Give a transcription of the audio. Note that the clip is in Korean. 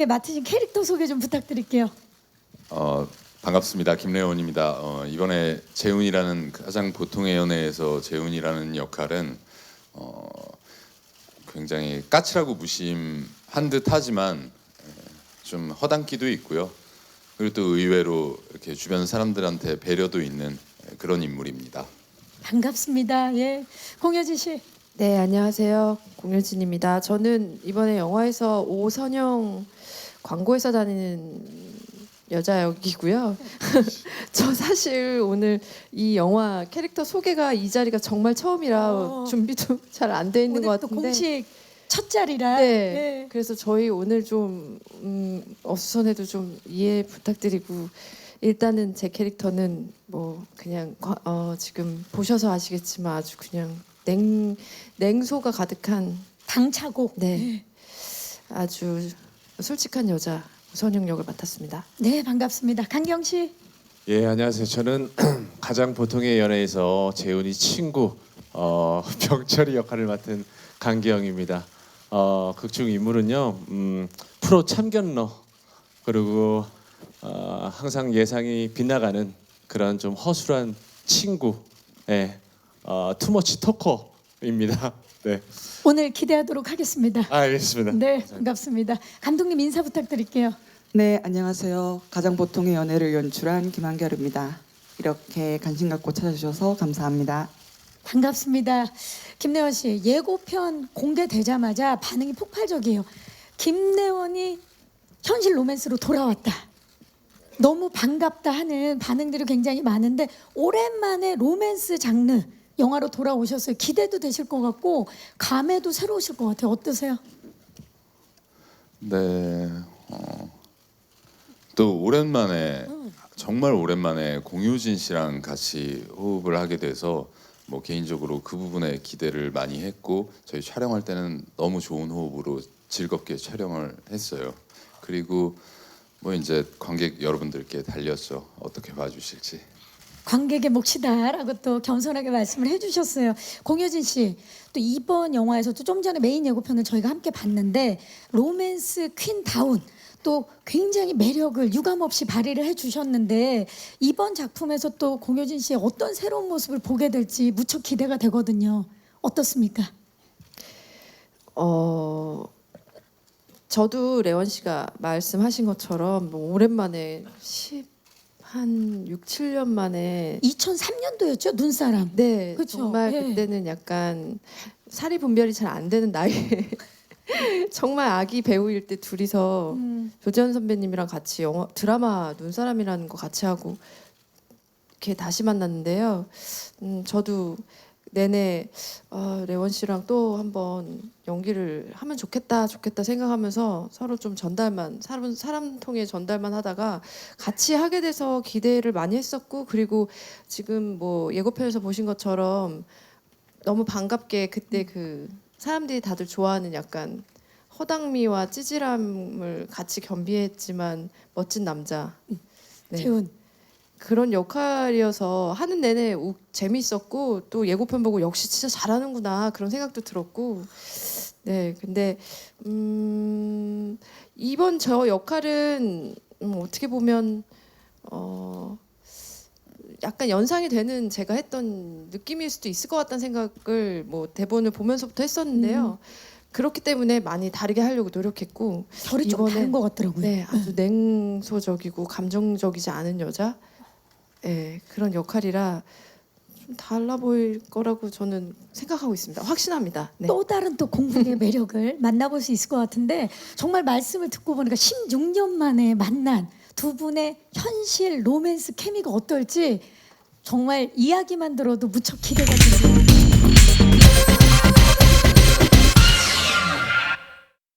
네, 맡으신 캐릭터 소개 좀 부탁드릴게요. 어, 반갑습니다. 김래원입니다. 어, 이번에 재훈이라는 가장 보통의 연애에서 재훈이라는 역할은 어, 굉장히 까칠하고 무심한 듯하지만 에, 좀 허당기도 있고요. 그리고 또 의외로 이렇게 주변 사람들한테 배려도 있는 에, 그런 인물입니다. 반갑습니다. 예, 공효진 씨. 네, 안녕하세요. 공효진입니다. 저는 이번에 영화에서 오선영 광고회사 다니는 여자 역이고요. 저 사실 오늘 이 영화 캐릭터 소개가 이 자리가 정말 처음이라 어. 준비도 잘 안 돼 있는 오늘 것또 같은데. 공식 첫 자리라. 네. 예. 그래서 저희 오늘 좀 음, 어수선해도 좀 이해 부탁드리고 일단은 제 캐릭터는 뭐 그냥 과- 어, 지금 보셔서 아시겠지만 아주 그냥 냉 냉소가 가득한 당차고. 네 아주 솔직한 여자 우선영 역을 맡았습니다. 네, 반갑습니다. 강경 씨. 예 안녕하세요. 저는 가장 보통의 연애에서 재훈이 친구 어, 병철이 역할을 맡은 강기영입니다. 어, 극중 인물은요 음, 프로 참견러 그리고 어, 항상 예상이 빗나가는 그런 좀 허술한 친구, 예, 어, 투머치 토커 입니다. 네, 오늘 기대하도록 하겠습니다. 아, 알겠습니다. 네, 반갑습니다. 감독님 인사 부탁드릴게요. 네, 안녕하세요. 가장 보통의 연애를 연출한 김한결입니다. 이렇게 관심 갖고 찾아주셔서 감사합니다. 반갑습니다. 김래원 씨, 예고편 공개되자마자 반응이 폭발적이에요. 김래원이 현실 로맨스로 돌아왔다. 너무 반갑다 하는 반응들이 굉장히 많은데 오랜만에 로맨스 장르 영화로 돌아오셨어요. 기대도 되실 것 같고 감회도 새로우실 것 같아요. 어떠세요? 네. 어, 또 오랜만에 정말 오랜만에 공효진 씨랑 같이 호흡을 하게 돼서 뭐 개인적으로 그 부분에 기대를 많이 했고 저희 촬영할 때는 너무 좋은 호흡으로 즐겁게 촬영을 했어요. 그리고 뭐 이제 관객 여러분들께 달렸죠. 어떻게 봐주실지. 관객의 몫이다라고 또 겸손하게 말씀을 해주셨어요. 공효진 씨, 또 이번 영화에서도 좀 전에 메인 예고편을 저희가 함께 봤는데 로맨스 퀸 다운 또 굉장히 매력을 유감없이 발휘를 해주셨는데 이번 작품에서 또 공효진 씨의 어떤 새로운 모습을 보게 될지 무척 기대가 되거든요. 어떻습니까? 어 저도 레원 씨가 말씀하신 것처럼 뭐 오랜만에 10 한 6, 7년 만에 2003년도였죠 눈사람. 네 그쵸, 정말 예. 그때는 약간 사리 분별이 잘 안 되는 나이에 정말 아기 배우일 때 둘이서 음, 조재현 선배님이랑 같이 영화 드라마 눈사람이라는 거 같이 하고 이렇게 다시 만났는데요. 음, 저도 내내 아, 레원 씨랑 또 한번 연기를 하면 좋겠다 좋겠다 생각하면서 서로 좀 전달만 사람 사람 통해 전달만 하다가 같이 하게 돼서 기대를 많이 했었고 그리고 지금 뭐 예고편에서 보신 것처럼 너무 반갑게 그때 그 사람들이 다들 좋아하는 약간 허당미와 찌질함을 같이 겸비했지만 멋진 남자 네. 재훈. 그런 역할이어서 하는 내내 우, 재미있었고 또 예고편 보고 역시 진짜 잘하는구나 그런 생각도 들었고. 네 근데 음 이번 저 역할은 음, 어떻게 보면 어 약간 연상이 되는 제가 했던 느낌일 수도 있을 것 같다는 생각을 뭐 대본을 보면서부터 했었는데요. 그렇기 때문에 많이 다르게 하려고 노력했고 결이 좀 이번엔- 다른 것 같더라고요. 네, 아주 냉소적이고 감정적이지 않은 여자, 예, 그런 역할이라 좀 달라 보일 거라고 저는 생각하고 있습니다. 확신합니다. 네. 또 다른 또 공군의 매력을 만나볼 수 있을 것 같은데 정말 말씀을 듣고 보니까 16년 만에 만난 두 분의 현실 로맨스 케미가 어떨지 정말 이야기만 들어도 무척 기대가 되네요.